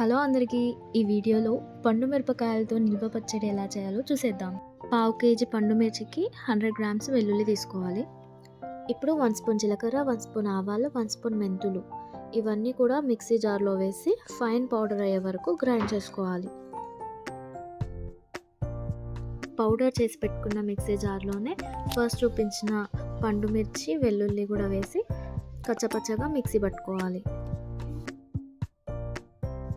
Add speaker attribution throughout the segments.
Speaker 1: Hello అందరికీ ఈ వీడియోలో పండు మిరపకాయలతో నిల్వ పచ్చడి ఎలా చేయాలో చూసేద్దాం. పావు కేజీ పండు మిర్చికి హండ్రెడ్ గ్రామ్స్ వెల్లుల్లి తీసుకోవాలి. ఇప్పుడు వన్ స్పూన్ జీలకర్ర వన్ స్పూన్ ఆవాలు వన్ స్పూన్ మెంతులు. ఇవన్నీ కూడా మిక్సీ జార్లో వేసి ఫైన్ పౌడర్ అయ్యే వరకు గ్రైండ్ చేసుకోవాలి. పౌడర్ చేసి పెట్టుకున్న మిక్సీ జార్లోనే ఫస్ట్ చూపించిన పండు మిర్చి వెల్లుల్లి కూడా వేసి కచ్చపచ్చగా మిక్సీ పట్టుకోవాలి.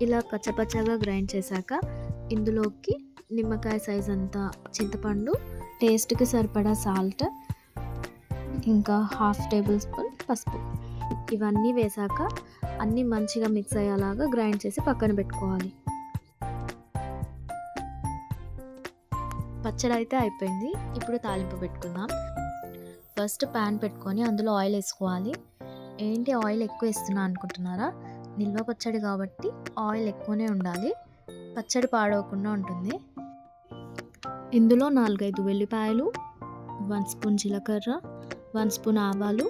Speaker 1: ఇలా పచ్చపచ్చగా గ్రైండ్ చేశాక ఇందులోకి నిమ్మకాయ సైజ్ అంతా చింతపండు టేస్ట్కి సరిపడా సాల్ట్ ఇంకా హాఫ్ టేబుల్ స్పూన్ పసుపు. ఇవన్నీ వేశాక అన్నీ మంచిగా మిక్స్ అయ్యేలాగా గ్రైండ్ చేసి పక్కన పెట్టుకోవాలి. పచ్చడి అయితే అయిపోయింది. ఇప్పుడు తాలింపు పెట్టుకుందాం. ఫస్ట్ ప్యాన్ పెట్టుకొని అందులో ఆయిల్ వేసుకోవాలి. ఏంటి ఆయిల్ ఎక్కువ వేస్తున్నా అనుకుంటున్నారా? నిల్వ పచ్చడి కాబట్టి ఆయిల్ ఎక్కువనే ఉండాలి. పచ్చడి పాడవకుండా ఉంటుంది. ఇందులో నాలుగైదు వెల్లిపాయలు వన్ స్పూన్ జీలకర్ర వన్ స్పూన్ ఆవాలు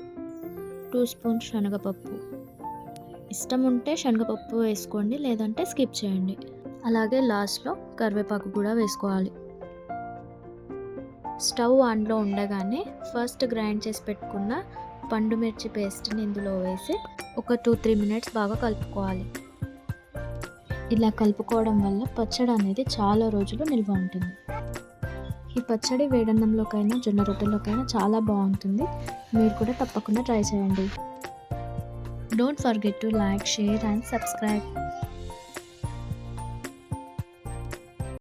Speaker 1: టూ స్పూన్ శనగపప్పు. ఇష్టం ఉంటే శనగపప్పు వేసుకోండి లేదంటే స్కిప్ చేయండి. అలాగే లాస్ట్లో కరివేపాకు కూడా వేసుకోవాలి. స్టవ్ ఆన్లో ఉండగానే ఫస్ట్ గ్రైండ్ చేసి పెట్టుకున్న పండు మిర్చి పేస్ట్ని ఇందులో వేసి ఒక టూ త్రీ మినిట్స్ బాగా కలుపుకోవాలి. ఇలా కలుపుకోవడం వల్ల పచ్చడి అనేది చాలా రోజులు నిల్వ ఉంటుంది. ఈ పచ్చడి వేడన్నంలోకైనా జొన్న రొట్టెలోకైనా చాలా బాగుంటుంది. మీరు కూడా తప్పకుండా ట్రై చేయండి. Don't forget to like share and subscribe